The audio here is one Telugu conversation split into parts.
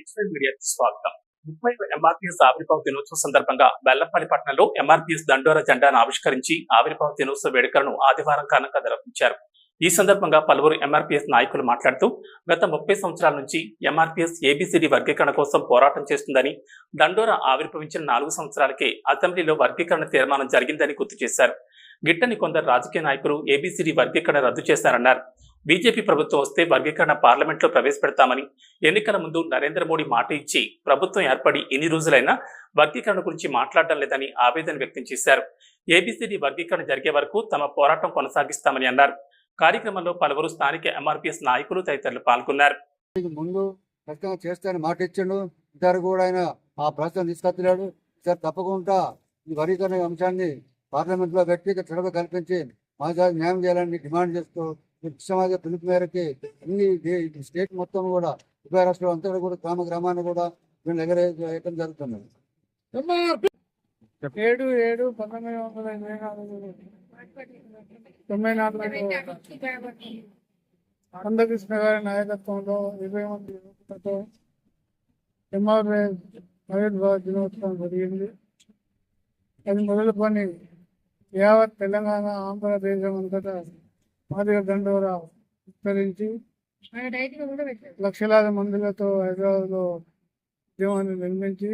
డిజిటల్ మీడియాకి స్వాగతం. ముప్పై ఎంఆర్పీఎస్ ఆవిర్భావ దినోత్సవం సందర్భంగా బెల్లంపల్లి పట్టణంలో ఎంఆర్పీఎస్ దండోర జెండాను ఆవిష్కరించి ఆవిర్భావ దినోత్సవ వేడుకలను ఆదివారం కారణంగా నిర్వహించారు. ఈ సందర్భంగా పలువురు ఎంఆర్పీఎస్ నాయకులు మాట్లాడుతూ గత ముప్పై సంవత్సరాల నుంచి ఎంఆర్పీఎస్ ఏబిసిడి వర్గీకరణ కోసం పోరాటం చేస్తుందని దండోరా ఆవిర్భవించిన నాలుగు సంవత్సరాలకే అసెంబ్లీలో వర్గీకరణ తీర్మానం జరిగిందని గుర్తు చేశారు. గిట్టని కొందరు రాజకీయ నాయకులు ఏబిసిడి వర్గీకరణ రద్దు చేశారన్నారు. బీజేపీ ప్రభుత్వం వస్తే వర్గీకరణ పార్లమెంట్లో ప్రవేశపెడతామని ఎన్నికల ముందు నరేంద్ర మోడీ మాట ఇచ్చి ప్రభుత్వం ఏర్పడి ఎన్ని రోజులైనా వర్గీకరణ గురించి మాట్లాడడం లేదని ఆవేదన వ్యక్తం చేశారు. ఏబిసిడి వర్గీకరణ జరిగే వరకు తమ పోరాటం కొనసాగిస్తామని అన్నారు. కార్యక్రమంలో పలువురు స్థానిక ఎంఆర్పీఎస్ నాయకులు తదితరులు పాల్గొన్నారు. ముందు ఖచ్చితంగా చేస్తానని మాట ఇచ్చిండు. ఇద్దరు కూడా ఆయన ఆ ప్రశ్న తీసుకొస్తున్నాడు సార్ తప్పకుండా ఈ వర్గీకరణ అంశాన్ని పార్లమెంట్లో పెట్టి చొరవ కల్పించి మా న్యాయం చేయాలని డిమాండ్ చేస్తూ సమాజ పిలుపు మేరకి అన్ని స్టేట్ మొత్తం కూడా ఉభయ రాష్ట్రాలు అంతా కూడా గ్రామ గ్రామాన్ని కూడా వీళ్ళు ఎగరేయటం జరుగుతున్నది. ఏడు ఏడు పంతొమ్మిది వందల ఎనభై నాలుగు. తొంభై నాలుగు. అందకృష్ణ గారి నాయకత్వంలో ఇరవై మంది యువకులతో ఎంఆర్ఏ దినోత్సవం జరిగింది. అది మొదలుకొని యావత్ తెలంగాణ ఆంధ్రదేశం అంతటా మాదిగ దండోరా విస్తరించి లక్షలాది మందులతో హైదరాబాద్లో ఉద్యమాన్ని నిర్మించి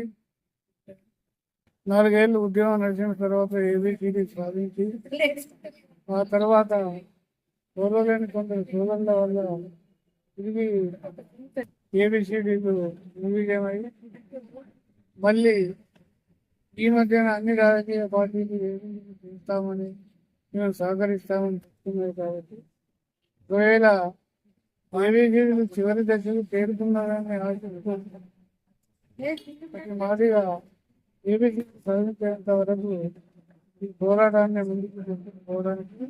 నాలుగేళ్ళు ఉద్యమం నడిచిన తర్వాత ఏబిసిడి సాధించి ఆ తర్వాత చూడలేని కొందరు సోదరుల వల్ల తిరిగి ఏబిసిడీలు విజయమై మళ్ళీ ఈ మధ్యన అన్ని రాజకీయ పార్టీలు చేస్తామని మేము సహకరిస్తామని చెప్తున్నాయి కాబట్టి. ఒకవేళ ఏబిసిడీలు చివరి దశకు చేరుతున్నారని ఆశిస్తున్నాం మాదిగా ఏబిసి సాధించేంత వరకు ఈ పోరాటాన్ని ముందుకు తీసుకుపోవడానికి